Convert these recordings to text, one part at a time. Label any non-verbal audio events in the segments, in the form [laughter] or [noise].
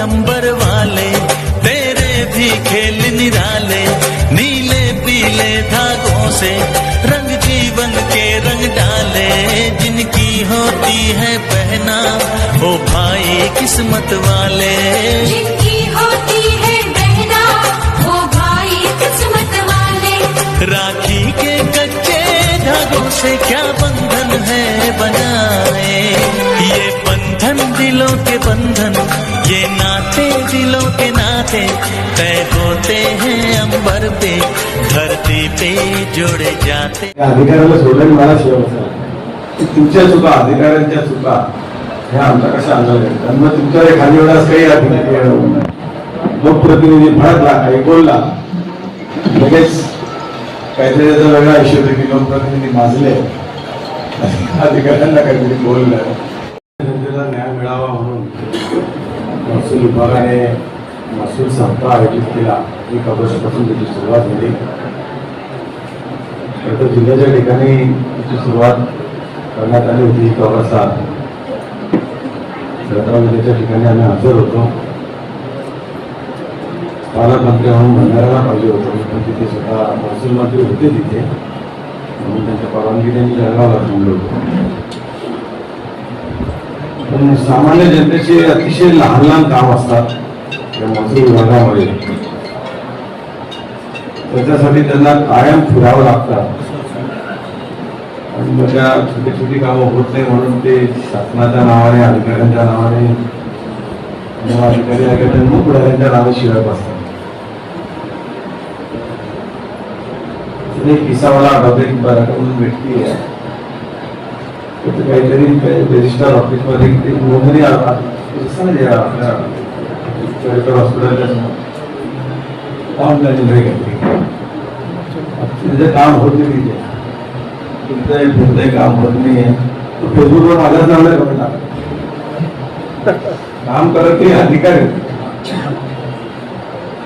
अंबर वाले तेरे भी खेल निराले नीले पीले धागों से रंग जीवन के रंग डाले। जिनकी होती है पहना ओ भाई किस्मत वाले। जिनकी होती है बहना वो भाई किस्मत वाले। राखी के कच्चे धागों से क्या बंधन है बनाए? ये दिलों के बंधन ये नाते दिलों के नाते तय होते हैं अंबर पे धरती पे जोड़े जाते। अधिकाऱ्याला सोडलं मला शेवटचा तुमच्या चुका अधिकाऱ्यांच्या चुका ह्या आमचा कशा अंदाज घेतात आणि मग तुमच्या खाली वेळा काही अधिकारी लोकप्रतिनिधी भडकला काही बोलला. लगेच काहीतरी त्याचा वेगळा आयुष्य होता की लोकप्रतिनिधी माजले. अधिकाऱ्यांना काहीतरी बोललं जनतेला न्याय मिळावा म्हणून महसूल विभागाने महसूल सप्ताह आयोजित केला. एक ऑगस्टपासून त्याची सुरुवात झाली. तर जिल्ह्याच्या ठिकाणी त्याची सुरुवात करण्यात आली होती एक ऑगस्टला जिल्ह्याच्या ठिकाणी आम्ही हजर होतो. पालकमंत्री म्हणून भंडाऱ्याला पाहिजे होतो. पण तिथे स्वतः महसूल मंत्री होते तिथे. म्हणून त्यांच्या परवानगी त्यांनी जळगावला थांबलो होतो. पण सामान्य जनतेचे अतिशय लहान लहान काम असतात या महसूल विभागामध्ये त्याच्यासाठी त्यांना कायम फिरावं लागतं. आणि मग त्या छोटी छोटी कामं होत नाही म्हणून ते शासनाच्या नावाने अधिकाऱ्यांच्या नावाने अधिकारी अधिकाऱ्यांना पुढाऱ्यांच्या नावे शिवाय असतात एक किस्सा मला आठवतो एक बराका म्हणून व्यक्ती आहे. काहीतरी रजिस्टर ऑफिसमध्ये एक नोंदणी आपल्या हॉस्पिटलच्या ऑनलाईन घेतली काम होत नाही तुमचं काम होत नाही तो फेसबुकवर माझ्याच नावाने कमेंट काम करत नाही अधिकारी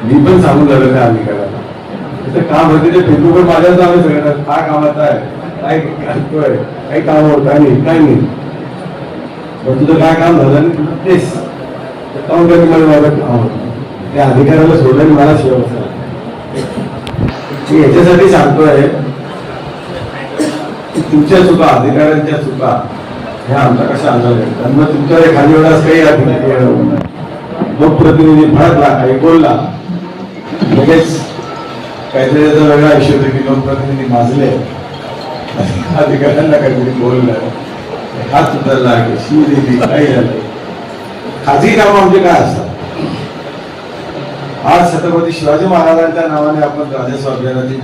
मी पण सांगून झालं त्या अधिकाऱ्याला त्याचं काम होते ते फेसबुकवर माझ्याच नावाने सगळं काय कामाचं आहे? काय करतोय? काही काम होत काय नाही काय नाही. पण तुझं काय काम झालं आणि तुझं तेच काम करून मला माझं काम होतं त्या अधिकाऱ्याला सोडलं आणि मला शेवट मी याच्यासाठी सांगतोय तुमच्या चुका अधिकाऱ्यांच्या चुका ह्या आमच्या कशा अंदाज आणि मग तुमच्या एखादी वेळा काही अधिकारी लोकप्रतिनिधी भडकला काही बोलला. लगेच काहीतरी त्याचा वेगळा इश्यू होता की लोकप्रतिनिधी माजले. अधिकाऱ्यांना काहीतरी बोललं हात उतरला की शी दिली झालं खाजगी कामं म्हणजे काय असतात आज छत्रपती शिवाजी महाराजांच्या नावाने आपण राजस्व अभियानाची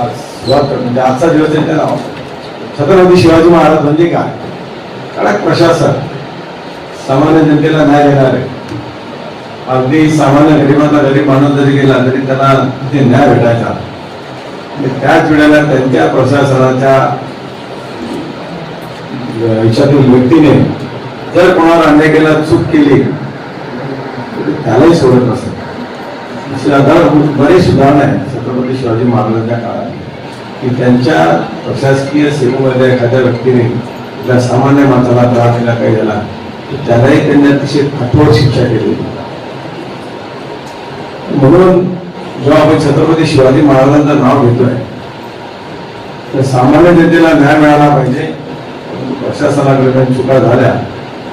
आज सुरुवात करतो. म्हणजे आजचा दिवस त्यांच्या नाव छत्रपती शिवाजी महाराज म्हणजे काय कडक प्रशासन सामान्य जनतेला न्याय देणारे अगदी सामान्य गरिबाचा गरीब माणूस जरी गेला तरी त्यांना ते न्याय भेटायचा. त्याच वेळेला त्यांच्या प्रशासनाच्या याच्यातील व्यक्तीने जर कोणाला अन्याय केला चूक केली त्यालाही सोडत नसत असे आधार बरेच सुधारणा आहे छत्रपती शिवाजी महाराजांच्या काळात की त्यांच्या प्रशासकीय सेवेमध्ये एखाद्या व्यक्तीने त्या सामान्य माणसाला त्रास दिला काही झाला त्यालाही त्यांनी अतिशय कठोर शिक्षा केली. म्हणून जेव्हा आपण छत्रपती शिवाजी महाराजांचं नाव घेतोय तर सामान्य जनतेला न्याय मिळाला पाहिजे. प्रशासनाकडे काही चुका झाल्या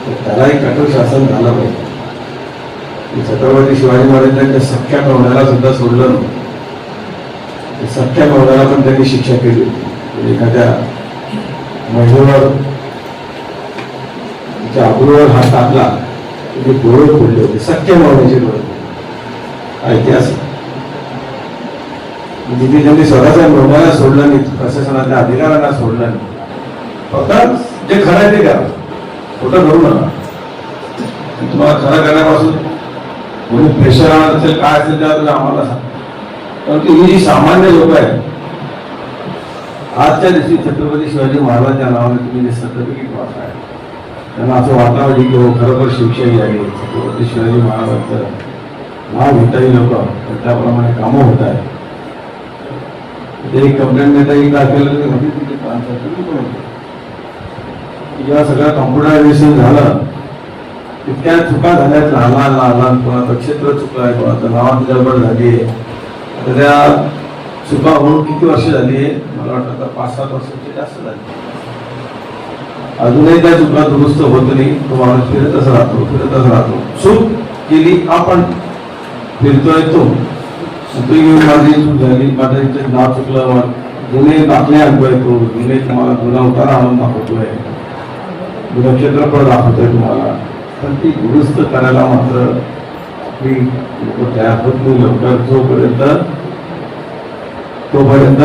तर त्यालाही कठोर शासन झालं पाहिजे. छत्रपती शिवाजी महाराजांच्या सख्या कवड्याला सुद्धा सोडलं नव्हतं सख्या कवड्याला पण त्यांनी शिक्षा केली. होती एखाद्या महिलेवर तिच्या अब्रूवर हात टाकला तिथे ते डोळे फोडले होते. सख्या पाहुण्याचे डोळे ऐतिहासिक म्हणजे हा इतिहास त्यांनी स्वतःच्या नोंदाला सोडलं नाही प्रशासनाच्या अधिकाऱ्यांना सोडलं नाही. फक्त जे खरं आहे ते करा. खोटं करू नका. तुम्हाला खरं करण्यापासून कोणी प्रेशर आणत असेल काय असेल त्या तुम्ही आम्हाला सांगा. परंतु ही जी सामान्य लोक आहेत आजच्या दिवशी छत्रपती शिवाजी महाराजांच्या नावाने तुम्ही जे सर्टिफिकेट वाचताय त्यांना असं वाटावं की हो खरोखर शिवशाही आहे. छत्रपती शिवाजी महाराजांचं नाव घेताही लोक त्याप्रमाणे कामं होत आहेत. ते कंप्लेंट देता येईल दाखवलं तरी सगळं कॉम्प्युटरायझेशन झालं. इतक्या चुका झाल्यात. लहान लहान लहान लहान कोणाचं क्षेत्र चुकलं आहे कोणाचं नावात गडबड झाली आहे आता त्या चुका होऊन किती वर्ष झाली आहे मला वाटतं आता पाच सात वर्षाची जास्त झाली. अजूनही त्या चुका दुरुस्त होत नाही. तो माणूस फिरतच राहतो फिरतच राहतो. चूक केली आपण फिरतोय तो. घेऊन माझी झाली. माझं इथे नाव चुकलं मग जुने दाखले आणतोय तो. जुने तुम्हाला जुना उतारा आणून दाखवतोय. जुनं क्षेत्रफळ दाखवतोय तुम्हाला. पण ती दुरुस्त करायला मात्र मी लोक तयार होत नाही. लवकर जोपर्यंत तोपर्यंत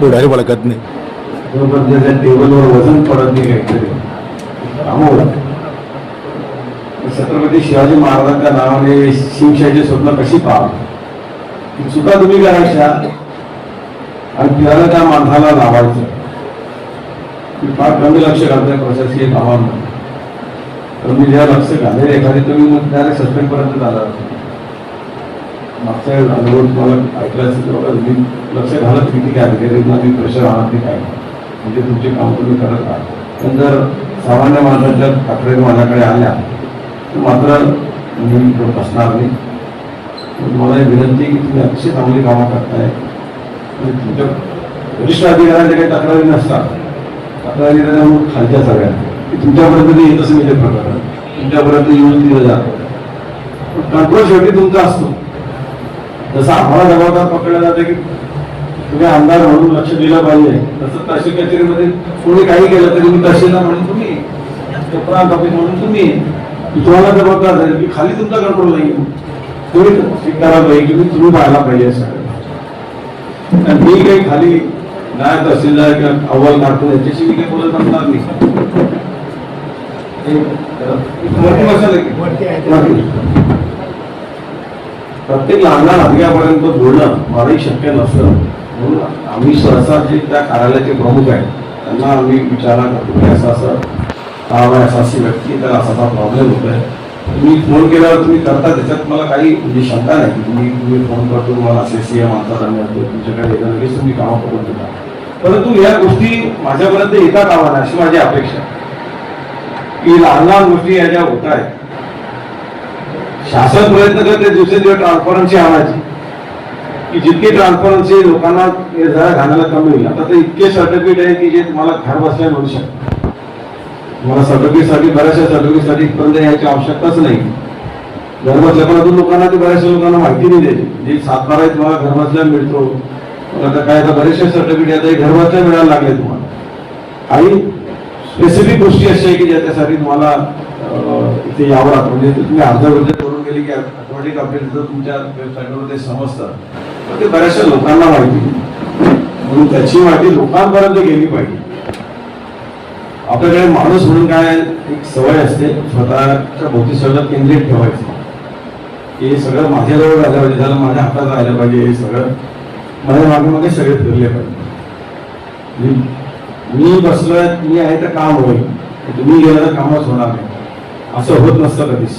पुढारी बळकत नाही. जोपर्यंत टेबलवर वजन पडत नाही काहीतरी. त्यामुळं छत्रपती शिवाजी महाराजांच्या नावाने शिवशाहीचे स्वप्न कशी पाहा सुद्धा चुका तुम्ही करायच्या आणि तिला त्या माणसाला लावायचं. मी फार कमी लक्ष घालतोय प्रशासकीय कामांना तर मी जेव्हा लक्ष घालेल एखादी तुम्ही मग डायरेक्ट सस्पेंड पर्यंत झाला मागच्या अनुभव तुम्हाला ऐकलं असेल तर बघा, लक्ष घालत किती काय अधिकाऱ्यांना मी प्रेशर आणत नाही काय. म्हणजे तुमचे काम तुम्ही करत आहात. पण जर सामान्य माणसाच्या तक्रारी माझ्याकडे आल्या मात्र मी इकडं बसणार नाही. पण मला विनंती की तुम्ही अतिशय चांगली कामं करताय. आणि तुमच्या वरिष्ठ अधिकाऱ्यांच्या काही तक्रारी नसतात. तक्रारी तर खालच्या सगळ्या. की तुमच्यापर्यंत येत येतच नाही ते प्रकरण. तुमच्यापर्यंत येऊन दिलं जातं. पण कंट्रोल शेवटी तुमचा असतो. जसं आम्हाला जबाबदार पकडलं जातं की तुम्ही आमदार म्हणून लक्ष दिलं पाहिजे. तसं तहसील कचेरीमध्ये कोणी काही केलं तरी मी तहसीलदार म्हणून तुम्ही प्रांत ऑफिस म्हणून तुम्ही तुम्हाला जबाबदार झाले की खाली तुमचा कंट्रोल नाही तुम्ही स्वीकारायला पाहिजे की तुम्ही पाहायला पाहिजे सगळं आणि मी काही खाली नाही तहसीलदार किंवा अव्वल कारकून याच्याशी मी काही बोलत असणार नाही. प्रत्येक लहान अधिकाऱ्यापर्यंत बोलणं मलाही शक्य नसतं. म्हणून आम्ही सहसा जे त्या कार्यालयाचे प्रमुख आहेत त्यांना आम्ही विचारणा करतो की असं असं असा अशी व्यक्ती तर असा असा प्रॉब्लेम होतोय. तुम्ही फोन केल्यावर तुम्ही करता त्याच्यात मला काही म्हणजे शंका नाही की तुम्ही तुम्ही फोन करतो तुम्हाला असे सी एम माणसाला मिळतो तुमच्याकडे येतं लगेच तुम्ही कामं करून देता. परंतु या गोष्टी माझ्यापर्यंत येतात कामा नाही अशी माझी अपेक्षा की लहान लहान गोष्टी या ज्या होत आहेत शासन प्रयत्न करते दिवसेंदिवस ट्रान्सपरन्सी आणायची. की जितकी ट्रान्सपरन्सी लोकांना जरा घालायला कमी होईल. आता तर इतके सर्टिफिकेट आहे की जे तुम्हाला घर बसल्या मिळू शकतात तुम्हाला सर्टिफिकेटसाठी बऱ्याचशा सर्टिफिकेटसाठी इथपर्यंत यायची आवश्यकताच नाही. घरबसल्यापासून लोकांना ते बऱ्याचशा लोकांना माहिती नाही देते. जे सातबारा आहे तुम्हाला घरबसल्या मिळतो. आता काय आता बरेचसे सर्टिफिकेट आता हे मिळायला लागले तुम्हाला. काही स्पेसिफिक गोष्टी अशा आहे की ज्याच्यासाठी तुम्हाला इथे यावं लागतं. म्हणजे तुम्ही अर्ज करून गेली की ऑटोमॅटिक अपडेट जर तुमच्या वेबसाईटवर ते समजतं. तर ते बऱ्याचशा लोकांना माहिती. म्हणून त्याची माहिती लोकांपर्यंत गेली पाहिजे. आपल्याकडे माणूस म्हणून काय एक सवय असते स्वतःच्या भोवती सगळं केंद्रित ठेवायचं. हे सगळं माझ्याजवळ राहिलं पाहिजे झालं माझ्या हातात राहिलं पाहिजे हे सगळं माझ्या मागे मागे सगळे फिरले पाहिजे. मी- मी बसलोय मी आहे तर काम होईल. तुम्ही गेलं तर कामच होणार नाही. असं होत नसतं कधीच.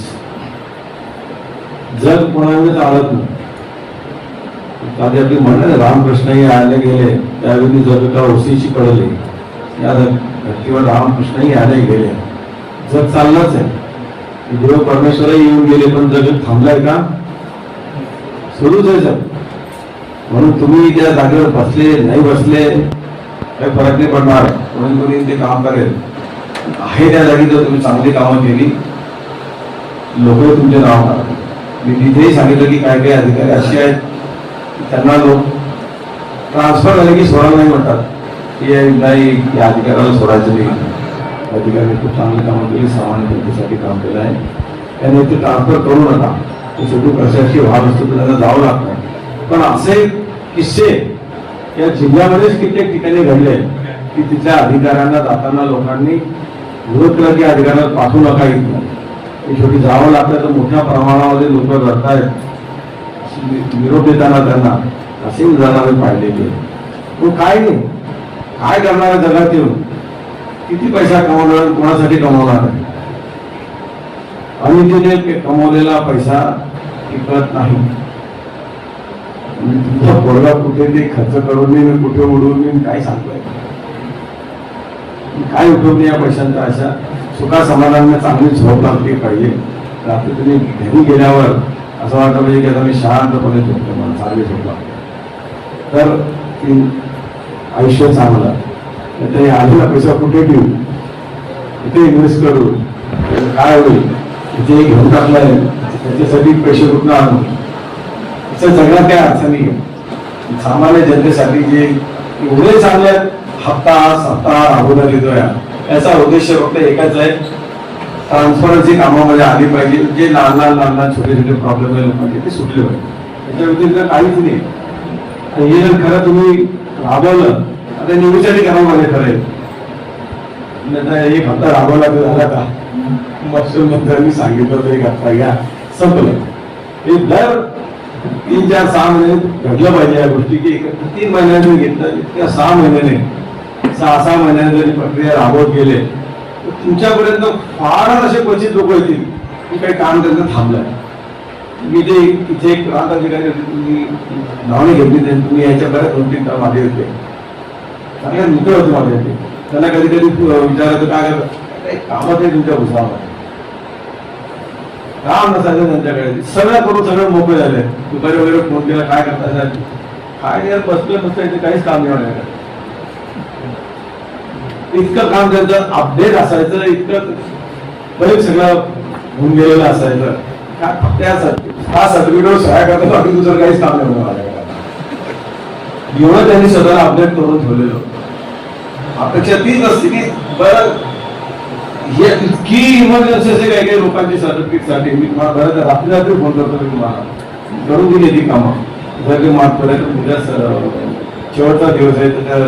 जग कोणावेळेस आळत नाही. आधी आपली म्हणलं रामकृष्णही आले गेले त्यावेळी जग का ओसीची कळले या धर्तीवर रामकृष्णही आले गेले जग चाललंच आहे. देव परमेश्वरही येऊन गेले पण जगत थांबलाय का? सुरूच आहे जग. म्हणून तुम्ही त्या जागेवर बसले नाही बसले काही फरक नाही पडणार. म्हणून कोणी ते काम करेल. आहे त्या जागी जर तुम्ही चांगली कामं केली लोक तुमचे नाव मी तिथेही सांगितलं की काय काय अधिकारी असे आहेत त्यांना लोक. ट्रान्सफर झाले की सोडा नाही म्हणतात. की हे नाही या अधिकाऱ्याला सोडायचं नाही. अधिकारी खूप चांगली कामं केली सामान्य जनतेसाठी काम केलं आहे. त्याने ते ट्रान्सफर करू नका. ते शेवटी प्रशासकीय भाग असतो तर त्यांना जावं लागतं पण असे किस्से या जिल्ह्यामध्येच कित्येक ठिकाणी घडले की तिथल्या अधिकाऱ्यांना जाताना लोकांनी विरोध केला की अधिकाऱ्याला पाठवू नका इथं की शेवटी जावं लागतं तर मोठ्या प्रमाणामध्ये लोक रडतायत. विरोध देताना त्यांना असे उदाहरण आम्ही पाहिलेले पण काय नाही. काय करणार आहे जगात येऊन किती पैसा कमवणार कोणासाठी कमवणार आहे? आणि कमवलेला पैसा टिकत नाही. तुमचा पोरगा कुठे ते खर्च करून मी कुठे उडवून मी काय सांगतोय? काय उपयोग नाही या पैशांचा? अशा सुखा समाधानाने चांगली झोप लागली पाहिजे. रात्री तुम्ही घरी गेल्यावर असं वाटलं पाहिजे म्हणजे की आता मी शांतपणे झोपतो मला चांगली झोप लागते. तर आयुष्य चांगलं. तर ते आलेला पैसा कुठे ठेवू? कुठे इन्व्हेस्ट करू? त्याचं काय होईल? तिथे घेऊन टाकलंय. त्याच्यासाठी पैसे कुठं आणू? त्याच्या सगळ्यात काय अडचणी आहे सामान्य जनतेसाठी जे एवढे चांगले हप्ता सप्ताह राबवण्यात येतोय. याचा उद्देश फक्त एकाच आहे ट्रान्सफरन्सी कामामध्ये आली पाहिजे. जे लहान लहान लहान लहान छोटे छोटे प्रॉब्लेम आहे लोकांचे ते सुटले पाहिजे. त्याच्या व्यतिरिक्त काहीच नाही हे जर खरं तुम्ही राबवलं. आता निवडीसाठी कामामध्ये खरं ठरेल नाही तर एक हप्ता राबवला तर झाला का? महसूल मी सांगितलं होतं एक हप्ता घ्या. संपलं. हे दर तीन चार सहा महिने घडलं पाहिजे या गोष्टी की एक- तीन महिन्याने घेतलं इतक्या सहा महिन्याने सहा सहा महिन्याने जरी प्रक्रिया राबवत गेले तुमच्यापर्यंत फारच असे क्वचित लोक येतील की काही काम त्यांचं थांबलंय. मी ते इथे एक प्रांत अधिकारी होते तुम्ही नावने घेतली ते तुम्ही याच्या बऱ्याच दोन तीन काम आले होते चांगले मित्र होते माझे ते. त्यांना कधी कधी विचारायचं काय करतात कामच आहे तुमच्या उसामध्ये काम नसायचं त्यांच्याकडे? सगळं करून सगळं मोकळे झाले. दुपारी वगैरे फोन केला काय करता काय नाही यार बसलं नसतं इथे काहीच काम नाही होणार इतकं काम त्यांचं अपडेट असायचं इतकं बरेच सगळं होऊन गेलेलं असायचं. काय फक्त हा सर्टिफिकेट सहाय्य करतो बाकी दुसरं काहीच काम नाही होणार. माझ्याकडे. एवढं त्यांनी सगळं अपडेट करून ठेवलेलं. अपेक्षा तीच असते की बरं हे इतकी इमर्जन्सी असे काही काही लोकांची सर्टिफिकेटसाठी मी तुम्हाला बरं तर रात्री रात्री फोन करतो मी तुम्हाला करून दिली ती कामं. जर ते माफ करायचं उद्या शेवटचा दिवस आहे तर त्या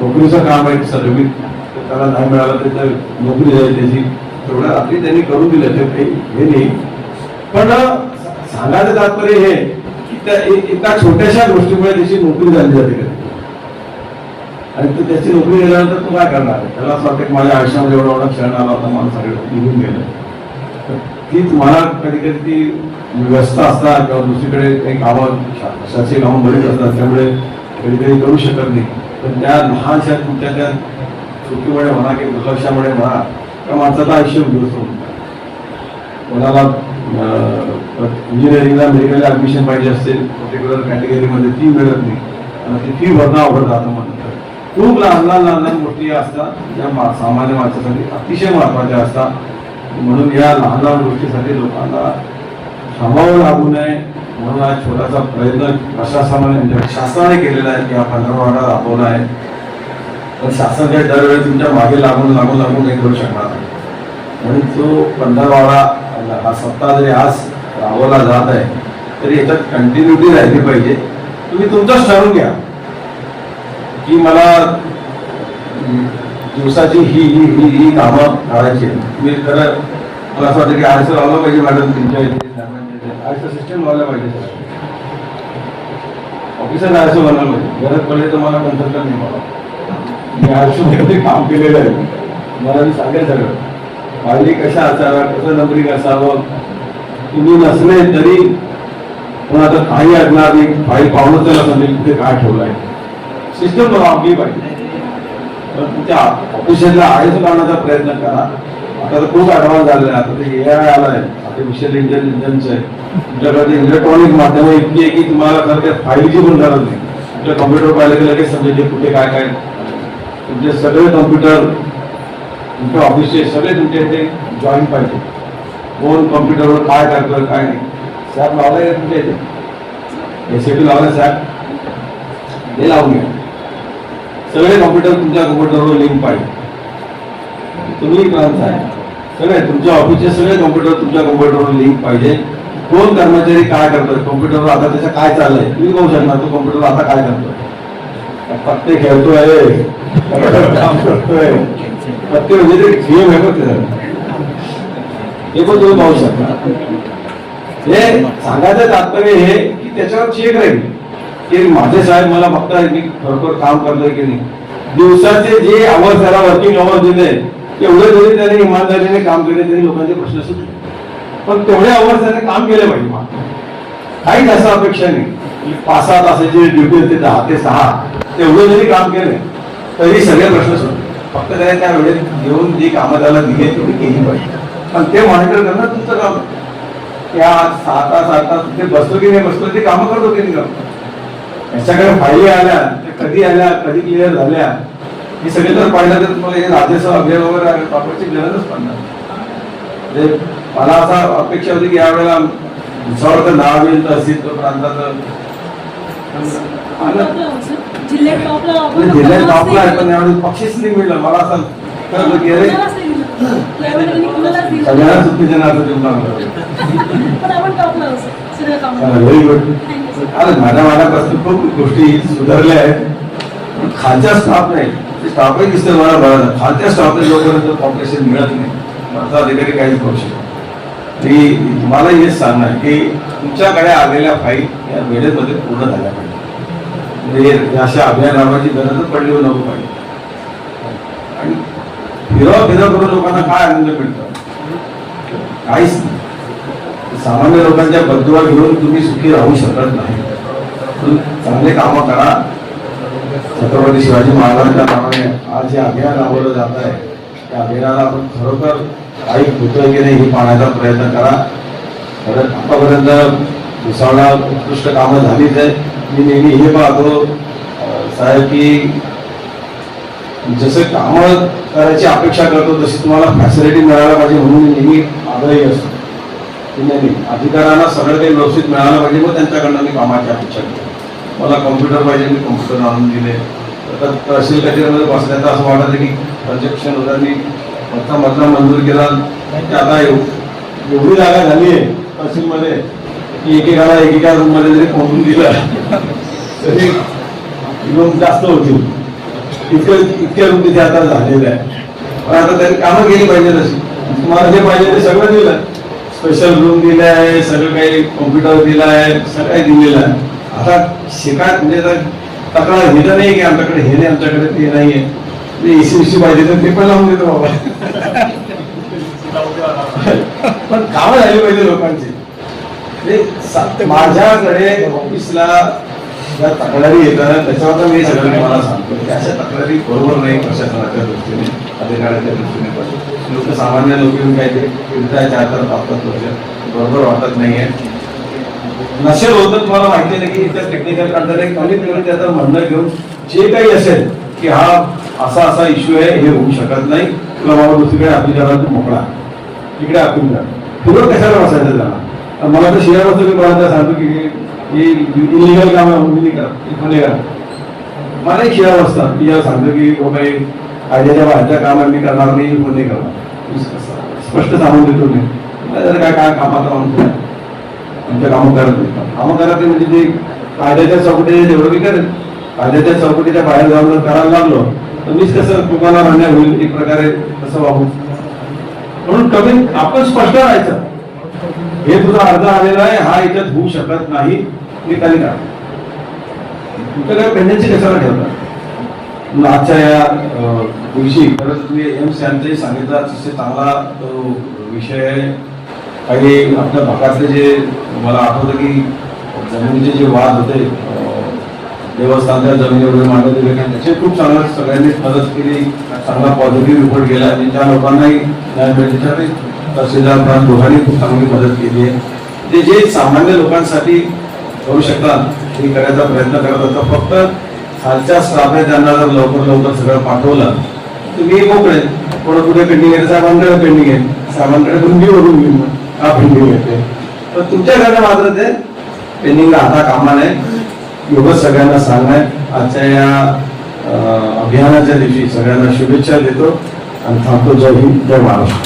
नोकरीचं काम आहे सर्टिफिकेट त्याला नाही मिळालं तर त्या नोकरी जाईल त्याची. तेवढ्या रात्री त्यांनी करून दिलं ते काही हे नाही. पण सांगायचं तात्पर्य हे की त्या एका छोट्याशा गोष्टीमुळे त्याची नोकरी झाली जाते. आणि तू त्याची नोकरी गेल्यानंतर तू काय करणार? त्याला असं वाटतं माझ्या आयुष्यामध्ये एवढा एवढा क्षण आला होता मला सगळं निघून गेलं. तर तीच मला कधी कधी ती व्यस्त असतात किंवा दुसरीकडे काही कामं शासकीय कामं बरीच असतात त्यामुळे कधी कधी करू शकत नाही. पण त्या लहानशा तुमच्या त्या चुकीमुळे म्हणा की दुर्लक्षामुळे म्हणा त्या माणसाचं आयुष्य उद्ध्वस्त होऊन कोणाला इंजिनिअरिंगला मेडिकलला ॲडमिशन पाहिजे असेल पर्टिक्युलर कॅटेगरीमध्ये ती मिळत नाही. आणि ती फी भरणं अवघड जातं म्हणतात. खूप लहान लहान लहान लहान गोष्टी असतात ज्या मा- सामान्य माणसासाठी अतिशय महत्त्वाच्या असतात. म्हणून या लहान लहान गोष्टीसाठी लोकांना थांबावं लागू नये. म्हणून हा छोटासा प्रयत्न प्रशासनाने म्हणजे शासनाने केलेला आहे की हा पंधरवाडा राबवला आहे. पण शासन काही दरवेळी तुमच्या मागे लागून लागून लागून नाही करू शकणार. नाही. म्हणून तो पंधरवाडा हा सप्ताह जरी आज राबवला जात आहे तरी याच्यात कंटिन्युटी राहिली पाहिजे. तुम्ही तुमचंच ठरवून घ्या. की मला दिवसाची ही ही ही ही कामं करायची मी खरं मला असं वाटतं की आरसं लावलं पाहिजे मॅडम तुमच्या इथे आरसं सिस्टम लावलं पाहिजे. ऑफिसर आरसं बनवलं पाहिजे. गरज पडली तर मला कन्सल्टंट नाही. मला मी आयुष्यामध्ये काम केलेलं आहे. मला मी सांगेल सगळं. माझी कशा असावा कसं नोकरी असावं तुम्ही नसले तरी पण आता काही अडणार नाही फाईल पाहुणं त्याला समजेल कुठे काय ठेवलं आहे सिस्टम आपली पाहिजे पण तुमच्या ऑफिसला आयस काढण्याचा प्रयत्न करा. आता तर खूप ऍडव्हान्स झालेला आहे. आता ते ए आय आलाय. आर्टिफिशियल इंटेलिजन्स आहे. तुमच्याकडे इलेक्ट्रॉनिक माध्यमं इतकी आहे की तुम्हाला खरं फाईव्ह जी पण गरज नाही. तुमच्या कम्प्युटर पाहिलं की लगेच समजेल की कुठे काय काय. तुमचे सगळे कम्प्युटर तुमच्या ऑफिसचे सगळे तुमच्या इथे जॉईन पाहिजे. कोण कम्प्युटरवर काय करतोय काय नाही. सॅप लावलाय का तुमच्या इथे? एस लावलाय सॅप हे लावून घ्या. सगळे कम्प्युटर तुमच्या कम्प्युटरवर लिंक पाहिजे. तुम्ही क्लास आहे सगळे तुमच्या ऑफिसचे सगळे कम्प्युटर तुमच्या कम्प्युटरवर लिंक पाहिजे. कोण कर्मचारी काय करतोय कम्प्युटरवर आता त्याचं काय चाललंय तुम्ही पाहू शकणार तो कम्प्युटर आता काय करतोय. पत्ते खेळतोय. [laughs] काम करतोय. पत्ते म्हणजे ते गेम हे पण तुम्ही पाहू शकता. हे सांगायचं तात्पर्य हे की त्याच्यावर चेक राहील. की माझे साहेब मला बघताय मी खरोखर काम करतोय की नाही. दिवसाचे जे आवर्स त्याला वर्किंग आवर्स दिले तेवढे जरी त्याने इमानदारीने काम केले तरी लोकांचे प्रश्न सुटले. पण तेवढे आवर्स त्याने काम केले पाहिजे मग. काही जास्त अपेक्षा नाही. पाच सहा तासाची ड्युटी असते दहा ते सहा. तेवढे जरी काम केले तरी सगळे प्रश्न सुटले. फक्त त्याने त्या वेळेत घेऊन जी कामं त्याला दिली आहेत, तेवढी केली पाहिजे. पण ते मॉनिटर करणं तुमचं काम. त्या की आज सहा तास आठ तास ते बसतो की नाही बसतो ते कामं करतो की नाही करतो. याच्याकडे फायली आल्या ते कधी आल्या कधी क्लिअर झाल्या हे सगळे जर पाहिलं तर तुम्हाला हे राज्यसभा अभियान वगैरे आहे, वापरायची गरजच पडणार. म्हणजे मला असा अपेक्षा होती की यावेळेला तर नाव येईल तहसील तो प्रांताचं. जिल्ह्यात टॉपला जिल्ह्यात टॉपला आहे पण यावेळी बक्षीस नाही मिळलं मला असं कळलं की अरे सगळ्यांना पण आपण टॉपला व्हेरी गुड अरे माझ्या मनापासून खूप गोष्टी सुधारल्या आहेत. पण खालच्या स्टाफ नाही. स्टाफही दिसतोय मला बरं. खालच्या स्टाफला जोपर्यंत कॉम्पिटिशन मिळत नाही माझा अधिकारी काहीच करू शकत मी तुम्हाला हेच सांगणार की तुमच्याकडे आलेल्या फाईल या वेळेमध्ये पूर्ण झाल्या पाहिजे. म्हणजे अशा अभियान राबवायची गरजच पडली नको पाहिजे. आणि फिरव फिरव करून लोकांना काय आनंद मिळतो? काहीच नाही. सामान्य लोकांच्या बदुवा घेऊन तुम्ही सुखी राहू शकत नाही. तुम्ही चांगले कामं करा. छत्रपती शिवाजी महाराजांच्या नावाने आज जे अभियान राबवलं जात आहे. त्या अभियानाला आपण खरोखर काही होतोय की नाही हे पाहण्याचा प्रयत्न करा. कारण आतापर्यंत भुसावळा उत्कृष्ट कामं झालीच आहे मी नेहमी हे पाहतो साहेब की जसं कामं करायची अपेक्षा करतो तशी तुम्हाला फॅसिलिटी मिळायला पाहिजे म्हणून मी नेहमी आग्रही असतो. की नाही अधिकाऱ्यांना सगळं काही व्यवस्थित मिळालं पाहिजे मग त्यांच्याकडनं मी कामाची अपेक्षा करतो. मला कॉम्प्युटर पाहिजे मी कॉम्प्युटर आणून दिले. तर तहसील कचेरीमध्ये बसण्याचं असं वाटतं की ट्रान्झॅक्शन मी मोठा मधला मंजूर केला की आता येऊ एवढी जागा झाली आहे तहसीलमध्ये. की एकेकाला एकेका रूममध्ये जरी कोंडून दिलं तरी रूम जास्त होतील इतकं इतक्या रूम तिथे आता झालेले आहे. पण आता त्यांनी कामं केली पाहिजे तशी तुम्हाला जे पाहिजे ते सगळं दिलं. स्पेशल रूम दिले आहे सगळं काही कॉम्प्युटर दिलं आहे सगळं काही दिलेलं आहे. आता शिकायत म्हणजे आता तक्रार घेणं नाही की आमच्याकडे हे नाही आमच्याकडे ते नाहीये एसी एसी पाहिजे तर ते पण लावून देतो बाबा. [laughs] पण कामं झाली पाहिजे लोकांची. सा- माझ्याकडे ऑफिसला ज्या तक्रारी येतात त्याच्यावर मी सगळं तुम्हाला सांगतो. की अशा तक्रारी बरोबर नाही प्रशासनाच्या दृष्टीने अधिकाऱ्याच्या दृष्टीने पण. लोक सामान्य लोक येऊन काय ते चार तर वापरत वर्ष बरोबर वाटत नाहीये. नसेल होतं तुम्हाला माहिती नाही की इथं टेक्निकल काढतात कमीत कमी त्याचं म्हणणं घेऊन जे काही असेल की हा असा असा इश्यू आहे हे होऊ शकत नाही. तुला बाबा दुसरीकडे आपली जरा तू मोकळा. इकडे आपण जा. तुला कशाला बसायचं त्याला? मला तर शिवाय वस्तू मी कोणाला सांगतो की हे इलिगल काम आहे म्हणून नाही करत. इथं मला एक शिवाय असतात की याला सांगतो की हो बाबा हे कायद्याच्या बाहेरच्या काम मी करणार नाही गुन्हे नाही करणार. स्पष्ट सांगून देतो मी. मला जर काय काय कामात म्हणतो आमच्या कामं करत नाही. कामं करत नाही म्हणजे ते कायद्याच्या चौकटीच्या जेवढं मी करेन कायद्याच्या चौकटीच्या बाहेर जाऊन जर करायला लागलो तर मीच कसं तुम्हाला म्हणण्या होईल एक प्रकारे कसं वागू म्हणून कमी आपण स्पष्ट राहायचं. हे तुझा अर्ज आलेला आहे. हा याच्यात होऊ शकत नाही. मी त्याने का काय पेंडन्सी कशाला ठेवला आजच्या या दिवशी खरंच तुम्ही एम सॅनचे सांगितलं. अतिशय चांगला तो विषय आहे. काही आपल्या भागातले जे मला आठवतं की जमिनीचे जे वाद होते देवस्थानच्या जमिनीवर मांडत गेले त्याचे खूप चांगलं सगळ्यांनी मदत केली. चांगला पॉझिटिव्ह रिपोर्ट गेला. आणि त्या लोकांनाही न्याय मिळेल. तहसीलदार प्रांत दोघांनी खूप चांगली मदत केली आहे. ते जे सामान्य लोकांसाठी करू शकतात ते करायचा प्रयत्न करत होता. फक्त खालच्या स्टाफने त्यांना जर लवकर लवकर सगळं पाठवलं तुम्ही मोकळे. कोणा कुठे पेंडिंग आहे? साहेबांकडे पेंडिंग आहे. साहेबांकडे पण मी ओढून घेऊन हा पेंडिंग येते तर तुमच्याकडे मात्र ते पेंडिंग राहता कामा नये एवढं सगळ्यांना सांगणं आजच्या या अभियानाच्या दिवशी सगळ्यांना शुभेच्छा देतो. आणि थांबतो. जय हिंद. जय महाराष्ट्र.